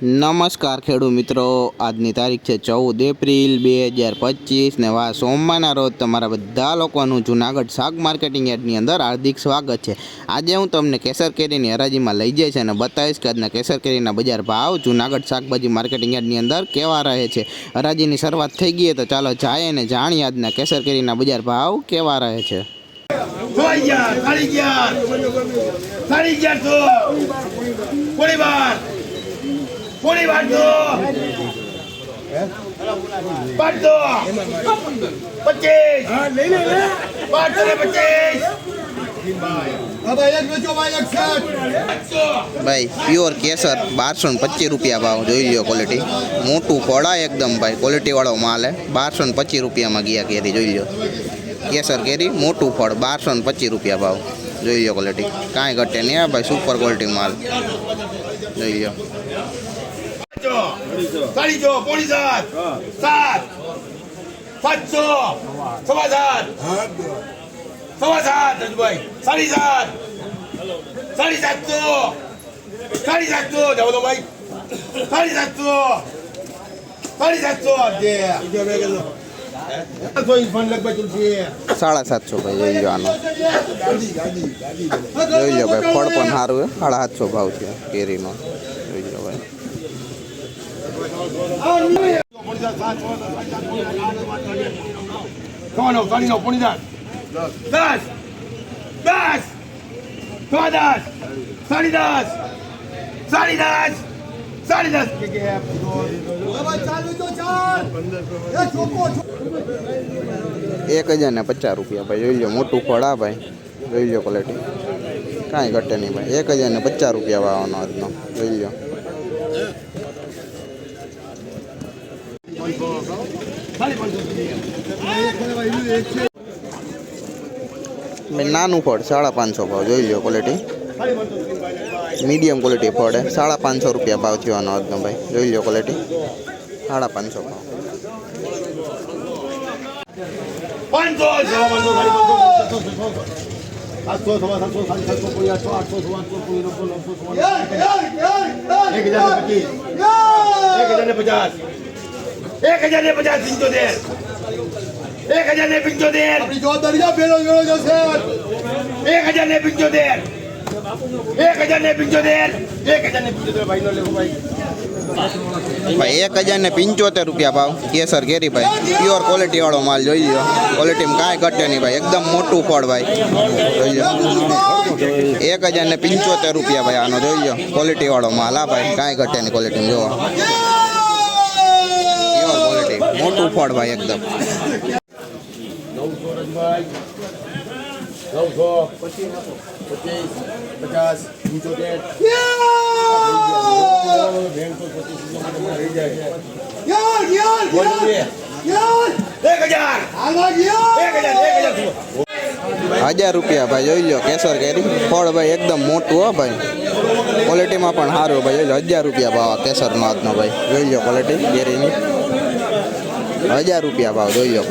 નમસ્કાર ખેડૂત મિત્રો. આજની તારીખ છે ચૌદ એપ્રિલ બે હજાર પચીસ ને વા સોમવારના રોજ તમારા બધા લોકોનું જુનાગઢ શાક માર્કેટિંગ યાર્ડની અંદર હાર્દિક સ્વાગત છે. આજે હું તમને કેસર કેરીની હરાજીમાં લઈ જઈશ અને બતાવીશ કે આજના કેસર કેરીના બજાર ભાવ જુનાગઢ શાકભાજી માર્કેટિંગ યાર્ડની અંદર કેવા રહે છે. હરાજીની શરૂઆત થઈ ગઈ તો ચાલો જાય અને જાણીએ આજના કેસર કેરીના બજાર ભાવ કેવા રહે છે. ગયા ગયા તો થોડી વાર થોડી વાર તો પાંચ તો પચીસ પાંચ ને પચીસ ભાઈ પ્યોર કેસર બારસો ને પચીસ રૂપિયા ભાવ જોઈ લ્યો ક્વોલિટી મોટું ફળા એકદમ ભાઈ ક્વોલિટીવાળો માલ હે. બારસો ને પચીસ રૂપિયામાં ગયા કેરી જોઈ લ્યો. કેસર કેરી મોટું ફળ બારસો ને પચીસ રૂપિયા ભાવ. જોઈ લ્યો ક્વોલિટી કાંઈ ઘટે નહીં આ ભાઈ સુપર ક્વોલિટી માલ. જોઈ લ્યો. સાડી જો પોણી સાત સાત સાતસો સવા સાત સવા સાત રજભાઈ. સાડી સાત સાડી સાતસો સાડી સાતસો જાઓ તો ભાઈ સાડી સાતસો સાડી સાતસો સાડા સાતસો ભાઈ જોઈ લો આનો. જોઈ લો ભાઈ ફળ પણ સારું હે સાડા સાતસો ભાવ છે કેરીનો. જોઈ લો ભાઈ. Tony, no, poਣੀ દસ. દસ. દસ સાડી દસ સાડી દસ સાડી દસ એક હજાર ને પચાસ રૂપિયા ભાઈ. જોઈ લો મોટું ફળ આ ભાઈ. જોઈ લો ક્વોલિટી કાંઈ ઘટે નહીં ભાઈ. એક હજાર ને પચાસ રૂપિયા વાવાનો આજનો. જોઈ લો સાડી પાંચસો ભાઈ નાનું ફળ સાડા પાંચસો ભાવ જોઈ લો ક્વોલિટી મીડિયમ ક્વોલિટી ફળ હે સાડા પાંચસો રૂપિયા ભાવ થવાનો આજનો ભાઈ જોઈ લો ક્વોલિટી સાડા પાંચસો ભાવ પચાસ એક હજાર ને પચાસ પંચોતેર. એક હજાર ને પંચોતેર. એક હજાર ને પંચોતેર. એક હજાર ને પંચોતેર. એક હજાર ને પંચોતેર ભાઈ નો લેવો ભાઈ. ભાઈ એક હજાર ને પંચોતેર રૂપિયા ભાવ. કેસર કેરી ભાઈ. પ્યોર ક્વોલિટી વાળો માલ જોઈ લો ક્વોલિટીમાં કાંઈ ઘટે નહીં ભાઈ. એકદમ મોટું ફળ ભાઈ. જોઈ લો એક હજાર ને પંચોતેર રૂપિયા ભાઈ આનો જોઈ લો ક્વોલિટી વાળો માલ હા ભાઈ. કાંઈ ઘટે નહીં ક્વોલિટીમાં જોવો. મોટું ફળ ભાઈ એકદમ. નવસો પચીસ પચીસ પચાસ પંચોતેર. હજાર! રૂપિયા ભાઈ જોઈ લો કેસર કેરી. ફળ ભાઈ એકદમ મોટું હો ભાઈ. ક્વોલિટીમાં પણ સારું ભાઈ જોઈ લો હજાર રૂપિયા ભાવ કેસરનો આજનો ભાઈ. જોઈ લો ક્વોલિટી કેરીની. હજાર રૂપિયા ભાવ જોઈ લો.